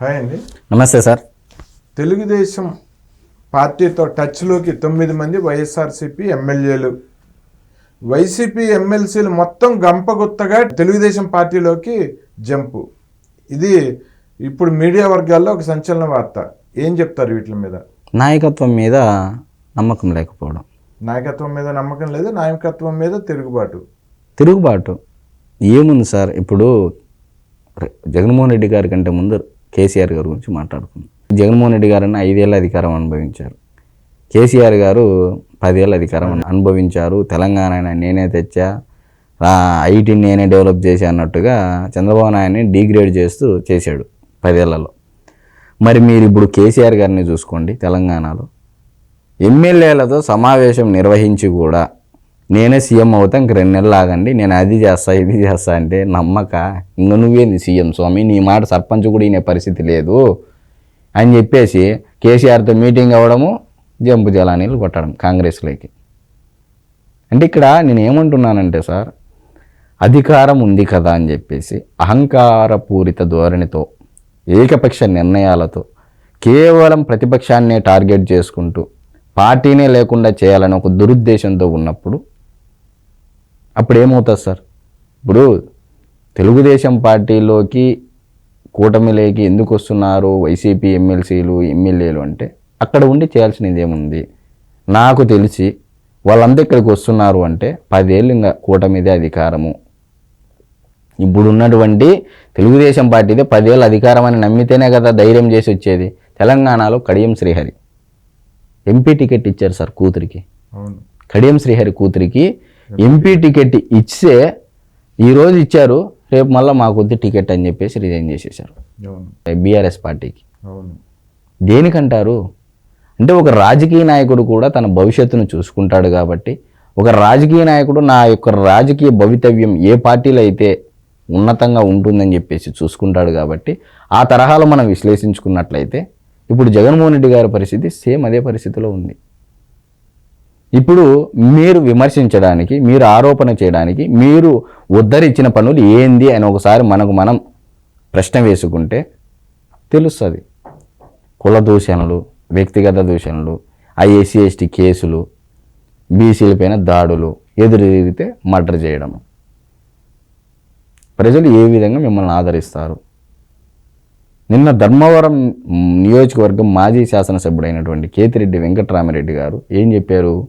Hi అండి. నమస్తే sir. Telugu Desam పార్టీతో టచ్లోకి తొమ్మిది మంది వైఎస్ఆర్సీపీ ఎమ్మెల్యేలు. వైసీపీ ఎమ్మెల్సీలు మొత్తం గంపగుత్తగా తెలుగుదేశం పార్టీలోకి జంపు. ఇది ఇప్పుడు మీడియా వర్గాల్లో ఒక సంచలన వార్త. ఏం చెప్తారు వీటి మీద? నాయకత్వం మీద నమ్మకం లేకపోవడం. నాయకత్వం మీద నమ్మకం లేదు నాయకత్వం మీద తిరుగుబాటు. తిరుగుబాటు. ఏముంది సార్? ఇప్పుడు జగన్మోహన్ రెడ్డి గారి కంటే ముందు కేసీఆర్ గారి గురించి మాట్లాడుకుందాం. జగన్మోహన్ రెడ్డి గారని ఐదేళ్ళ అధికారం అనుభవించారు. కేసీఆర్ గారు పదేళ్ళ అధికారం అనుభవించారు. తెలంగాణ నేనే తెచ్చా ఐటీని నేనే డెవలప్ చేశా అన్నట్టుగా చంద్రబాబు నాయుడిని డిగ్రేడ్ చేస్తూ చేశాడు పదేళ్ళలో. మరి మీరు ఇప్పుడు కేసీఆర్ గారిని చూసుకోండి తెలంగాణలో. ఎమ్మెల్యేలతో సమావేశం నిర్వహించి కూడా నేనే సీఎం అవుతా ఇంక రెండు నెలలు ఆగండి. నేను అది చేస్తా ఇది చేస్తా అంటే నమ్మక. ఇంక నువ్వేంది సీఎం స్వామి? నీ మాట సర్పంచ్ కూడా ఈయన పరిస్థితి లేదు. అని చెప్పేసి కేసీఆర్తో మీటింగ్ అవ్వడము జంపు జలానీలు కొట్టడం కాంగ్రెస్లోకి. అంటే ఇక్కడ నేను ఏమంటున్నానంటే సార్ అధికారం ఉంది కదా అని చెప్పేసి అహంకారపూరిత ధోరణితో ఏకపక్ష నిర్ణయాలతో కేవలం ప్రతిపక్షాన్నే టార్గెట్ చేసుకుంటూ పార్టీనే లేకుండా చేయాలని ఒక దురుద్దేశంతో ఉన్నప్పుడు అప్పుడు ఏమవుతుంది సార్? ఇప్పుడు తెలుగుదేశం పార్టీలోకి కూటమిలోకి ఎందుకు వస్తున్నారు వైసీపీ ఎమ్మెల్సీలు ఎమ్మెల్యేలు అంటే? అక్కడ ఉండి చేయాల్సినది ఏముంది నాకు తెలిసి వాళ్ళంతా ఇక్కడికి వస్తున్నారు అంటే పదేళ్ళు ఇంకా కూటమిదే అధికారము. ఇప్పుడు ఉన్నటువంటి తెలుగుదేశం పార్టీదే పదేళ్ళ అధికారం అని నమ్మితేనే కదా ధైర్యం చేసి వచ్చేది? తెలంగాణలో కడియం శ్రీహరి. ఎంపీ టికెట్ ఇచ్చారు సార్ కూతురికి. కడియం శ్రీహరి కూతురికి ఎంపీ టికెట్ ఇచ్చే ఈరోజు ఇచ్చారు రేపు మళ్ళీ మాకు వద్దు టికెట్ అని చెప్పేసి రిజైన్ చేసేసారు బీఆర్ఎస్ పార్టీకి. దేనికంటారు? అంటే ఒక రాజకీయ నాయకుడు కూడా తన భవిష్యత్తును చూసుకుంటాడు కాబట్టి ఒక రాజకీయ నాయకుడు నా యొక్క రాజకీయ భవితవ్యం ఏ పార్టీలో అయితే ఉన్నతంగా ఉంటుందని చెప్పేసి చూసుకుంటాడు కాబట్టి ఆ తరహాలో మనం విశ్లేషించుకున్నట్లయితే ఇప్పుడు జగన్మోహన్ రెడ్డి గారి పరిస్థితి సేమ్ అదే పరిస్థితిలో ఉంది. ఇప్పుడు మీరు విమర్శించడానికి మీరు ఆరోపణ చేయడానికి మీరు ఉద్ధరించిన పనులు ఏంది అని ఒకసారి మనకు మనం ప్రశ్న వేసుకుంటే తెలుస్తుంది. కుల దూషణలు వ్యక్తిగత దూషణలు ఐఎస్సీ ఎస్టీ కేసులు బీసీలపైన దాడులు ఎదురు తిరిగితే మర్డర్ చేయడం. ప్రజలు ఏ విధంగా మిమ్మల్ని ఆదరిస్తారు? నిన్న ధర్మవరం నియోజకవర్గం మాజీ శాసనసభ్యుడైనటువంటి కేతిరెడ్డి వెంకటరామిరెడ్డి గారు ఏం చెప్పారు?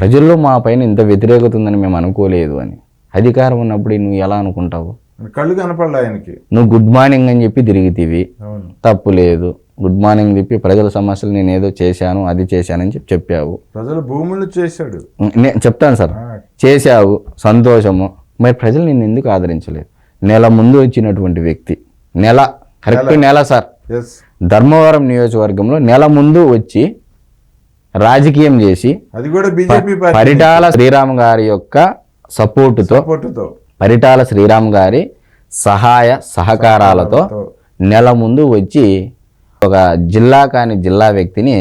ప్రజల్లో మా పైన ఇంత వ్యతిరేకత ఉందని మేము అనుకోలేదు అని. అధికారం ఉన్నప్పుడు నువ్వు ఎలా అనుకుంటావు? కళ్ళు కనపడలే ఆయనకి. నువ్వు గుడ్ మార్నింగ్ అని చెప్పి తిరిగితివి. తప్పు లేదు. గుడ్ మార్నింగ్ చెప్పి ప్రజల సమస్యలు నేను ఏదో చేశాను అది చేశానని చెప్పి చెప్పావు. ప్రజలు భూములు చేశాడు. నేను చెప్తాను సార్. చేశావు సంతోషము. మరి ప్రజలు నిన్ను ఎందుకు ఆదరించలేదు? నెల ముందు వచ్చినటువంటి వ్యక్తి. నెల కరెక్ట్ నెల. సార్. ధర్మవరం నియోజకవర్గంలో నెల ముందు వచ్చి రాజకీయం చేసి అది కూడా బీజేపీ పార్టీ పరిటాల శ్రీరామ్ గారి యొక్క సపోర్టుతో పరిటాల శ్రీరామ్ గారి సహాయ సహకారాలతో నెల ముందు వచ్చి ఒక జిల్లా కాని జిల్లా వ్యక్తిని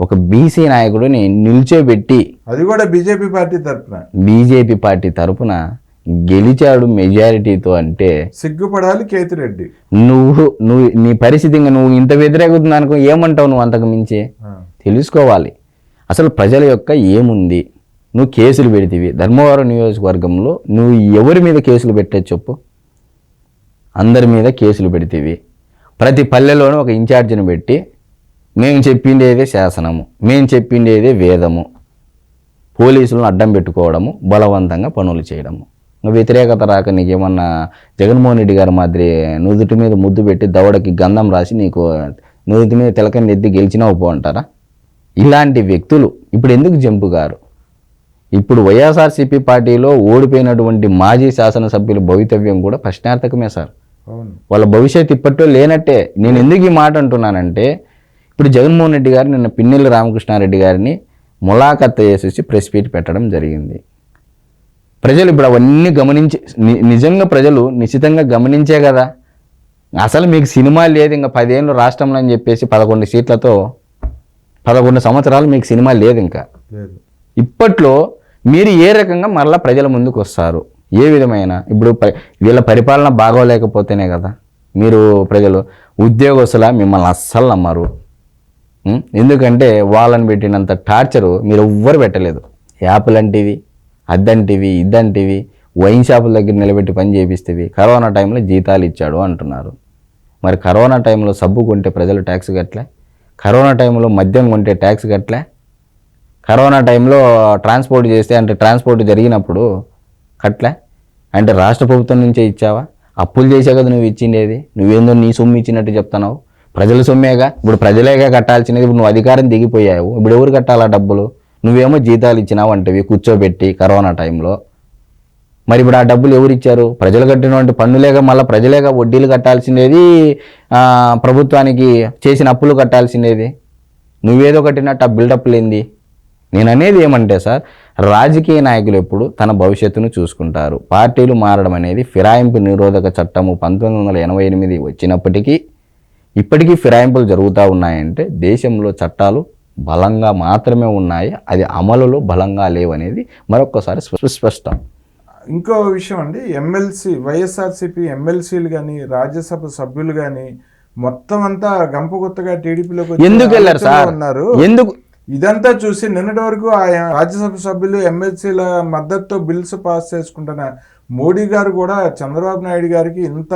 ఒక బీసీ నాయకుడిని నిల్చోబెట్టి అది కూడా బీజేపీ పార్టీ తరఫున బీజేపీ పార్టీ తరపున గెలిచాడు మెజారిటీతో అంటే సిగ్గుపడాలి కేతిరెడ్డి. నువ్వు నువ్వు నీ పరిస్థితి ఇంకా నువ్వు ఇంత వ్యతిరేకత అనుకో ఏమంటావు నువ్వు అంతకు మించి? తెలుసుకోవాలి. అసలు ప్రజల యొక్క ఏముంది? నువ్వు కేసులు పెడితివి. ధర్మవరం నియోజకవర్గంలో నువ్వు ఎవరి మీద కేసులు పెట్టచ్చు చెప్పు? అందరి మీద కేసులు పెడితివి. ప్రతి పల్లెలోనూ ఒక ఇన్ఛార్జిని పెట్టి మేము చెప్పిండేదే శాసనము. మేము చెప్పిండేదే వేదము. పోలీసులను అడ్డం పెట్టుకోవడము బలవంతంగా పనులు చేయడము. వ్యతిరేకత రాక నీకేమన్నా జగన్మోహన్ రెడ్డి గారి మాదిరి నుదుటి మీద ముద్దు పెట్టి దవడకి గంధం రాసి నీకు నుదుటి మీద తిలకం ఎద్ది గెలిచినావు పో అంటారా? ఇలాంటి వ్యక్తులు ఇప్పుడు ఎందుకు జంపు గారు? ఇప్పుడు వైఎస్ఆర్సీపీ పార్టీలో ఓడిపోయినటువంటి మాజీ శాసనసభ్యుల భవితవ్యం కూడా ప్రశ్నార్థకమే సార్. వాళ్ళ భవిష్యత్తు ఇప్పట్లో లేనట్టే. నేను ఎందుకు ఈ మాట అంటున్నానంటే ఇప్పుడు జగన్మోహన్ రెడ్డి గారు నిన్న పిన్నెల్లి రామకృష్ణారెడ్డి గారిని ములాఖత్ చేసేసి ప్రెస్ మీట్ పెట్టడం జరిగింది. ప్రజలు ఇప్పుడు అవన్నీ గమనించి నిజంగా ప్రజలు నిశ్చితంగా గమనించే కదా. అసలు మీకు సినిమా లేదు ఇంకా పదేళ్ళు రాష్ట్రంలో అని చెప్పేసి పదకొండు సీట్లతో పదకొండు సంవత్సరాలు మీకు సినిమా లేదు ఇంకా. ఇప్పట్లో మీరు ఏ రకంగా మరలా ప్రజల ముందుకు వస్తారు? ఏ విధమైన? ఇప్పుడు వీళ్ళ పరిపాలన బాగోలేకపోతేనే కదా. మీరు ప్రజలు ఉద్యోగస్తుల మిమ్మల్ని అస్సలు నమ్మరు? ఎందుకంటే వాళ్ళని పెట్టినంత టార్చరు మీరు ఎవ్వరు పెట్టలేదు. యాప్లు అంటివి అద్దంటివి ఇద్దంటివి వైన్ షాపుల దగ్గర నిలబెట్టి పని చేపిస్తేవి కరోనా టైంలో జీతాలు ఇచ్చాడు అంటున్నారు. మరి కరోనా టైంలో సబ్బు కొంటే ప్రజలు ట్యాక్స్ కట్టలే? కరోనా టైంలో మద్యం కొంటే ట్యాక్స్ కట్టలే. కరోనా టైంలో ట్రాన్స్పోర్ట్ చేస్తే అంటే ట్రాన్స్పోర్ట్ జరిగినప్పుడు కట్టలే. అంటే రాష్ట్ర ప్రభుత్వం నుంచే ఇచ్చావా? అప్పులు చేసే కదా నువ్వు ఇచ్చిండేది. నువ్వేందో నీ సొమ్ము ఇచ్చినట్టు చెప్తున్నావు. ప్రజల సొమ్మేగా? ఇప్పుడు ప్రజలేగా కట్టాల్సినది ఇప్పుడు నువ్వు అధికారం దిగిపోయావు. ఇప్పుడు ఎవరు కట్టాలా డబ్బులు? నువ్వేమో జీతాలు ఇచ్చినావు అంటవి కూర్చోబెట్టి కరోనా టైంలో. మరి ఇప్పుడు ఆ డబ్బులు ఎవరు ఇచ్చారు? ప్రజలు కట్టినటువంటి పన్నులేగా మళ్ళీ ప్రజలేగా వడ్డీలు కట్టాల్సిందేది? ప్రభుత్వానికి చేసిన అప్పులు కట్టాల్సిందేది? నువ్వేదో కట్టినట్టు ఆ బిల్డప్ లేంది నేను అనేది ఏమంటే సార్ రాజకీయ నాయకులు ఎప్పుడు తన భవిష్యత్తును చూసుకుంటారు. పార్టీలు మారడం అనేది ఫిరాయింపు నిరోధక చట్టము పంతొమ్మిది వందల ఎనభై ఎనిమిది వచ్చినప్పటికీ ఇప్పటికీ ఫిరాయింపులు జరుగుతూ ఉన్నాయంటే దేశంలో చట్టాలు బలంగా మాత్రమే ఉన్నాయి. అది అమలులో బలంగా లేవనేది మరొక్కసారి సుస్పష్టం ఇంకో విషయం అండి ఎమ్మెల్సీ వైఎస్ఆర్సీపీ ఎమ్మెల్సీలు కానీ రాజ్యసభ సభ్యులు కానీ మొత్తం అంతా గంపగుత్తగా టీడీపీలోకి వచ్చే ఎందుకు వెళ్ళారు సార్? ఉన్నారు. ఎందుకు? ఇదంతా చూసి నిన్నటి వరకు ఆ రాజ్యసభ సభ్యులు ఎమ్మెల్సీల మద్దతుతో బిల్స్ పాస్ చేసుకుంటున్న మోడీ గారు కూడా చంద్రబాబు నాయుడు గారికి ఇంత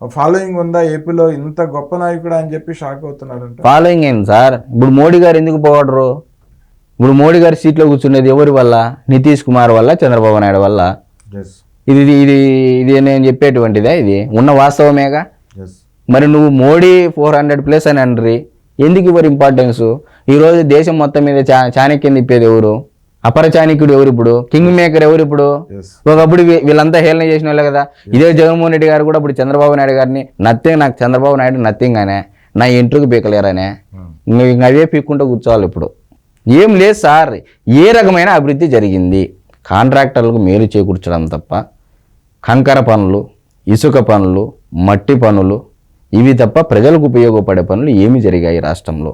ఫాలోయింగ్ ఉందా ఏపీలో ఇంత గొప్ప నాయకుడు అని చెప్పి షాక్ అవుతున్నారంట. ఫాలోయింగ్ ఏంది సార్? ఇప్పుడు మోడీ గారు ఎందుకు పోవడరు ఇప్పుడు మోడీ గారి సీట్లో కూర్చునేది ఎవరి వల్ల? నితీష్ కుమార్ వల్ల చంద్రబాబు నాయుడు వల్ల? ఇది ఇది ఇది నేను చెప్పేటువంటిదే ఇది? ఉన్న వాస్తవమేగా? మరి నువ్వు మోడీ ఫోర్ హండ్రెడ్ ప్లస్ అని అండ్రి ఎందుకు ఇవ్వరు ఇంపార్టెన్స్ ఈరోజు దేశం మొత్తం మీద చా చాణక్యం తిప్పేది ఎవరు? అపర చాణక్యుడు ఎవరు ఇప్పుడు? కింగ్ మేకర్ ఎవరు ఇప్పుడు? ఒకప్పుడు వీళ్ళంతా హేళన చేసిన వాళ్ళే కదా ఇదే జగన్మోహన్ రెడ్డి గారు కూడా ఇప్పుడు చంద్రబాబు నాయుడు గారిని నథింగ్ నాకు చంద్రబాబు నాయుడు నథింగ్ అనే నా ఇంట్లోకి పీకలేరనే. ఇంక ఇంక అవే పీక్కుంటూ కూర్చోవాలి ఇప్పుడు. ఏం లేదు సార్. ఏ రకమైన అభివృద్ధి జరిగింది? కాంట్రాక్టర్లకు మేలు చేకూర్చడం తప్ప కంకర పనులు ఇసుక పనులు మట్టి పనులు ఇవి తప్ప ప్రజలకు ఉపయోగపడే పనులు ఏమి జరిగాయి రాష్ట్రంలో.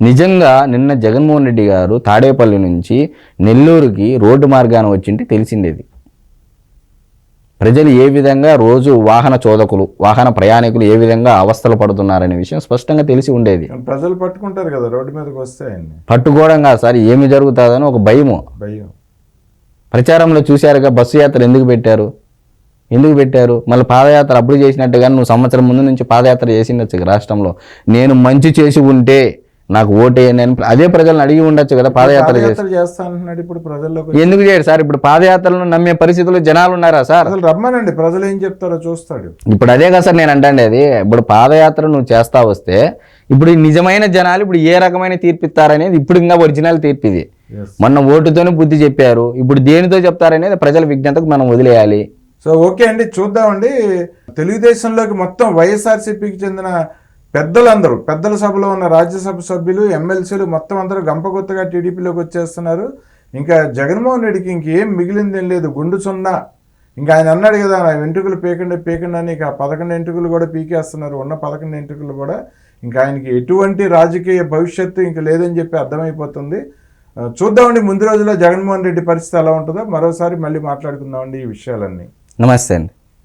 నిజంగా నిన్న జగన్మోహన్ రెడ్డి గారు తాడేపల్లి నుంచి నెల్లూరుకి రోడ్డు మార్గాన వచ్చింటే తెలిసిండేది ప్రజలు ఏ విధంగా రోజు వాహన చోదకులు వాహన ప్రయాణికులు ఏ విధంగా అవస్థలు పడుతున్నారనే విషయం స్పష్టంగా తెలిసి ఉండేది. ప్రజలు పట్టుకుంటారు కదా రోడ్డు మీదకి వస్తే పట్టుకోవడం కాదు సార్ ఏమి జరుగుతుందని ఒక భయము. భయం. ప్రచారంలో చూశారుగా బస్సు యాత్ర ఎందుకు పెట్టారు? ఎందుకు పెట్టారు? మళ్ళీ పాదయాత్ర అప్పుడు చేసినట్టుగా నువ్వు సంవత్సరం ముందు నుంచి పాదయాత్ర చేసిండొచ్చు రాష్ట్రంలో. నేను మంచి చేసి ఉంటే నాకు ఓటేయండి అని అదే ప్రజలను అడిగి ఉండొచ్చు కదా పాదయాత్ర ఇప్పుడు ఎందుకు చేయడు సార్? ఇప్పుడు పాదయాత్రలను నమ్మే పరిస్థితుల్లో జనాలు ఉన్నారా సార్? అసలు రమ్మనండి. ప్రజలు ఏం చెప్తారో చూస్తాడు. ఇప్పుడు అదే కదా సార్ నేను అంటే అది. ఇప్పుడు పాదయాత్ర నువ్వు చేస్తా వస్తే ఇప్పుడు నిజమైన జనాలు ఇప్పుడు ఏ రకమైన తీర్పు ఇస్తారనేది ఇప్పుడు ఇంకా ఒరిజినల్ తీర్పు ఇది. ఎస్ మొన్న ఓటుతోనే బుద్ధి చెప్పారు. ఇప్పుడు దేనితో చెప్తారనేది ప్రజల విజ్ఞతకు మనం వదిలేయాలి. సో ఓకే అండి. చూద్దామండి. తెలుగుదేశంలోకి మొత్తం వైఎస్ఆర్సీపీకి చెందిన పెద్దలందరూ పెద్దల సభలో ఉన్న రాజ్యసభ సభ్యులు ఎమ్మెల్సీలు మొత్తం అందరూ గంపగుత్తగా టీడీపీలోకి వచ్చేస్తున్నారు. ఇంకా జగన్మోహన్ రెడ్డికి ఇంకేం మిగిలిందేం లేదు. గుండు సున్నా. ఇంకా ఆయన అన్నాడు కదా నా వెంట్రుకలు పీకండి పీకండి అని ఇక పదకొండు ఎంట్రుకలు కూడా పీకేస్తున్నారు. ఉన్న పదకొండు ఎంట్రుకలు కూడా. ఇంకా ఆయనకి ఎటువంటి రాజకీయ భవిష్యత్తు ఇంకా లేదని చెప్పి అర్థమైపోతుంది. చూద్దామండి. ముందు రోజుల్లో జగన్మోహన్ రెడ్డి పరిస్థితి ఎలా ఉంటుందో మరోసారి మళ్ళీ మాట్లాడుకుందామండి ఈ విషయాలన్నీ. నమస్తే అండి.